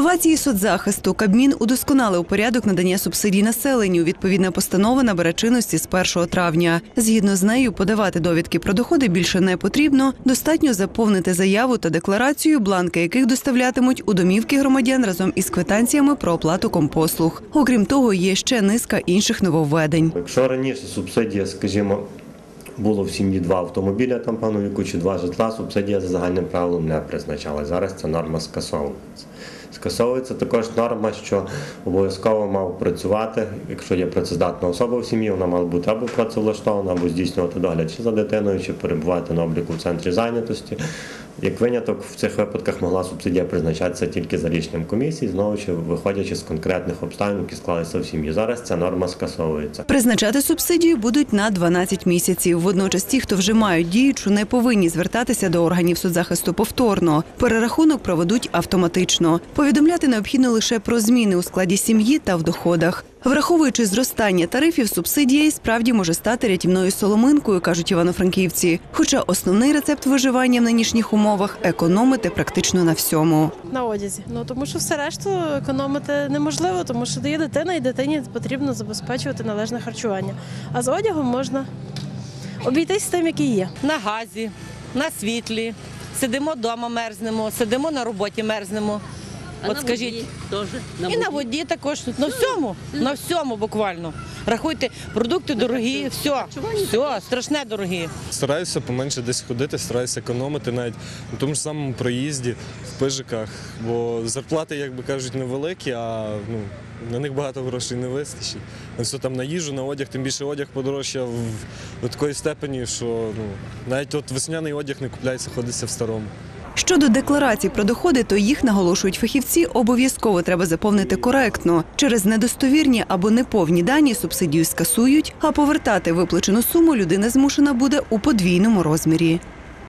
Новації соцзахисту Кабмін удосконалив порядок надання субсидій населенню. Відповідна постанова набере чинності з 1 травня. Згідно з нею, подавати довідки про доходи більше не потрібно. Достатньо заповнити заяву та декларацію, бланки яких доставлятимуть у домівки громадян разом із квитанціями про оплату компослуг. Окрім того, є ще низка інших нововведень. Якщо раніше субсидія, скажімо, було в сім'ї два автомобіля, там віку чи два житла, субсидія за загальним правилом не призначалась. Зараз ця норма скасовується. Скасовується також норма, що обов'язково мав працювати, якщо є працездатна особа в сім'ї, вона мала бути або працевлаштована, або здійснювати догляд чи за дитиною, чи перебувати на обліку в центрі зайнятості. Як виняток в цих випадках могла субсидія призначатися тільки за рішенням комісії, знову ж виходячи з конкретних обставин, які склалися в сім'ї. Зараз ця норма скасовується. Призначати субсидію будуть на 12 місяців. Водночас ті, хто вже мають діючу, не повинні звертатися до органів соцзахисту повторно. Перерахунок проведуть автоматично. Повідомляти необхідно лише про зміни у складі сім'ї та в доходах. Враховуючи зростання тарифів, субсидія і справді може стати рятівною соломинкою, кажуть івано-франківці. Хоча основний рецепт виживання в нинішніх умовах економити практично на всьому. на одязі. Ну тому що все решту економити неможливо, тому що дає дитина, і дитині потрібно забезпечувати належне харчування. А з одягом можна обійтись тим, який є. на газі, на світлі. Сидимо вдома, мерзнемо, сидимо на роботі, мерзнемо. От скажіть, теж на і на воді також на всьому, на всьому буквально. Рахуйте, продукти дорогі, все, все, страшне дорогі. Стараюся поменше десь ходити, стараюся економити навіть на тому ж самому проїзді, в пижиках, бо зарплати, як би кажуть, невеликі, а ну, на них багато грошей не вистачить. На все там на їжу, на одяг, тим більше одяг подорожчав в, до такої степені, що ну, навіть от весняний одяг не купляється, ходиться в старому. Щодо декларацій про доходи, то їх наголошують фахівці, обов'язково треба заповнити коректно. Через недостовірні або неповні дані субсидію скасують, а повертати виплачену суму людина змушена буде у подвійному розмірі.